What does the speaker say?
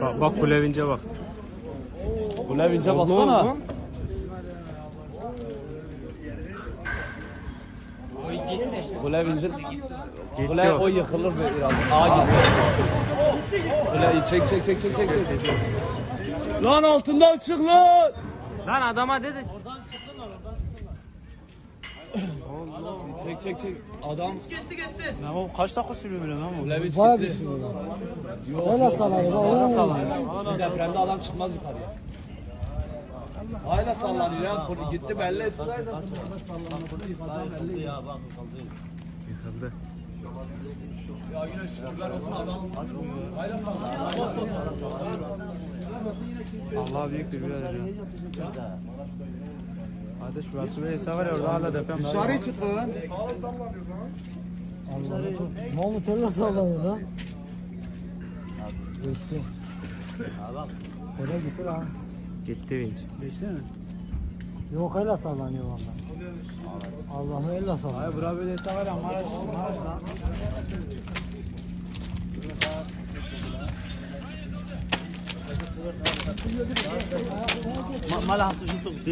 Bak bak kulevince bak. Bu levince Oldu baksana. oğlum. Bu levince Gitti Bu le- o. o yıkılır biraz. Aa gitti. Böyle çek çek çek çek çek çek. Lan altından çık lan. Lan adama dedi. Çek çek çek. Adam Ya bu kaç dakika sürüyor lan bu? Levin Bayağı bir gitti. sürüyor lan. Yok. Öyle sallanıyor. Oo. sallanıyor. Bir depremde adam çıkmaz yukarıya. Hala sallanıyor ya. Konu gitti belli etti. Ya bak Yıkıldı. Ya yine şükürler olsun adam. Hala sallanıyor. Allah büyük bir birader ya. Hadi şu Bartu Bey var ya orada hala deprem. Dışarı çıkın. Allah'ım çok. Mahmut öyle sallanıyor lan. Geçti. Oraya gitti lan. Gitti vinç. Geçti mi? Yok öyle sallanıyor valla. Allah'ım öyle sallanıyor. Ay bura böyle var ya Maraş Maraş'ta. Ma- Mala hafta şu tuk değil.